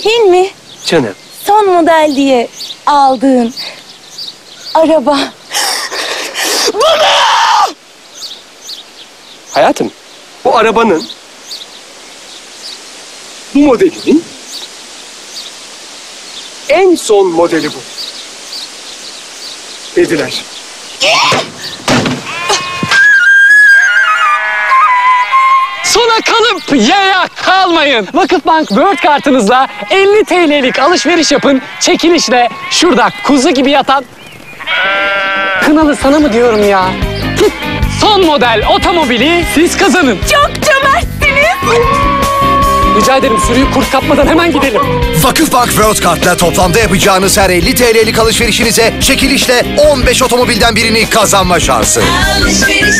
Senin mi? Canım. Son model diye aldığın araba. Hayatım, bu arabanın bu modelinin en son modeli bu. Dediler. Sona kalıp yaya kalmayın. Vakıfbank World kartınızla 50 TL'lik alışveriş yapın. Çekilişle şurada kuzu gibi yatan... Kınalı sana mı diyorum ya? Git son model otomobili siz kazanın. Çok cömertsiniz. Rica ederim sürüyü kurt kapmadan hemen gidelim. Vakıfbank World Kart'la toplamda yapacağınız her 50 TL'lik alışverişinize çekilişle 15 otomobilden birini kazanma şansı. Kart